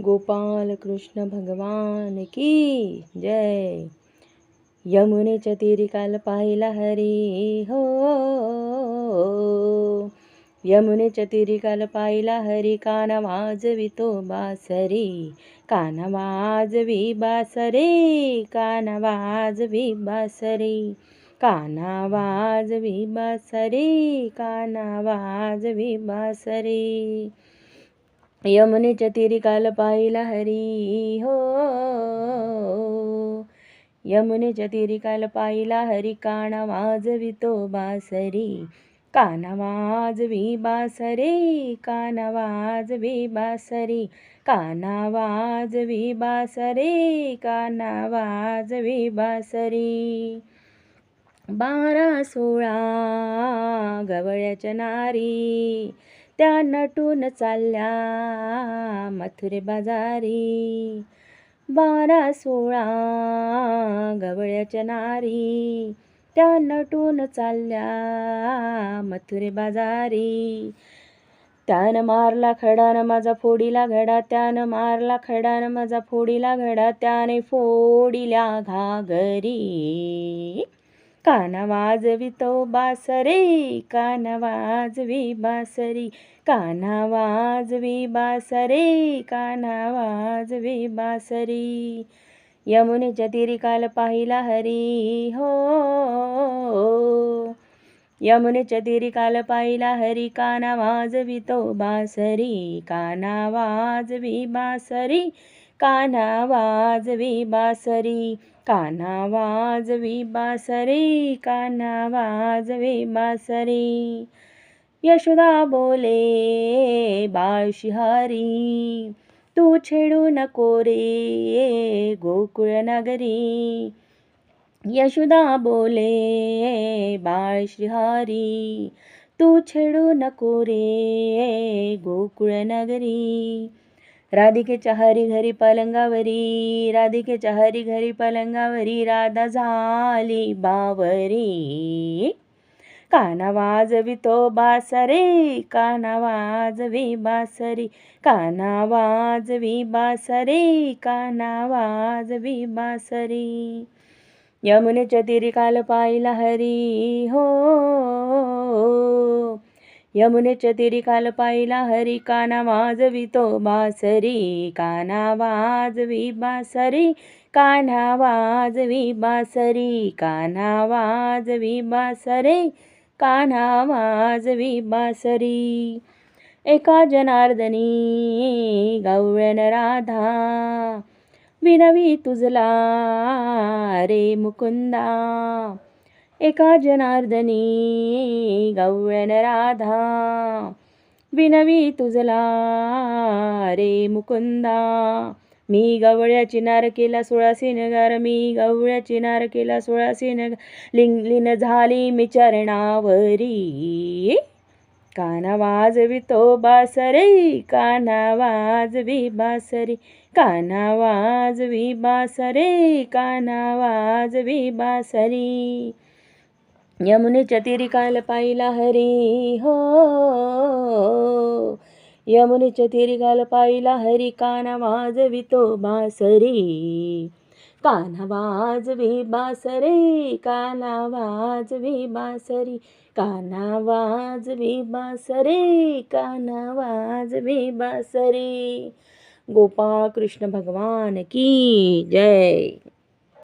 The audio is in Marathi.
गोपाल कृष्ण भगवान की जय। यमुनेच्या तीरी काल पाहिला हरी हो। यमुनेच्या तीरी काल पाहिला हरी काना वाजवितो बासरी काना वाजवी बासरे काना वाजवी बासरी काना वाजवी बासरे काना वाजवी बासरी। यमुनेच्या तीरी काल पाहिला हरी हो. यमुनेच्या तीरी काल पाहिला हरी काना वाजवितो बासरी काना वाजवी बासरे काना वाजवी बासरी काना वाजवी बासरे काना वाजवी बासरी. बारा सोळा गवळ्याच्या नारी त्या नटून चालल्या मथुरे बाजारी. बारा सोळा गवळ्याच्या नारी. त्या नटून चालल्या मथुरे बाजारी. त्यानं मारला खडान माझा फोडीला घडा त्यानं मारला खडान माझा फोडीला घडा त्याने फोडीला घागरी. काना वाजवितो बासरे काना वाजवी बासरी काना वाजवी बासरे काना वाजवी बासरी. यमुनेच्या तिरी काल पाहिला हरी हो. यमुनेच्या तिरी काल पाहिला हरी काना वाजवितो बासरी काना वाजवी बासरी. काना वाजवी बासरी काना वाजवी बासरी काना वाजवी बासरी यशोदा बोले बाळ शिहारी तू छेडू नको रे गोकुळ नगरी. यशोदा बोले बाळ तू छेडू नको रे गोकुळ नगरी. राधिकेच्या हरी घरी पलंगावरी राधिकेच्या हरी घरी पलंगावरी राधा झाली बावरी. काना वाजवितो बासरे काना वाजवी बासरी काना वाजवी बासरे काना वाजवी बासरी. यमुनेच्या तीरी काल पाहिला हरी हो. यमुनेच्या तिरी काल पाहिला हरी काना वाजवितो बासरी काना वाजवी बासरी काना वाजवी बासरी काना वाजवी बासरे काना वाजवी बासरी. एका जनार्दनी गवळण राधा विनवी तुझला रे मुकुंदा. एका जनार्दनी गवळण राधा। विनवी तुझला रे मुकुंदा। मी गवळ्याची नार केला सोळाशे मी गवळ्याची नार केला सोळाशे नगार लिंगलीन झाली मी चरणावरी। काना वाजवितो बासरे काना वाजवी बासरी। काना वाजवी बासरे काना वाजवी बासरी। यमुनेच्या तीरी काल पाहिला हरी हो. यमुनेच्या तीरी काल पाहिला हरी काना वाजवितो बासरी. काना वाजवी बासरे काना वाजवी बासरी. काना वाजवी बासरे काना वाजवी बासरी. गोपाळ कृष्ण भगवान की जय.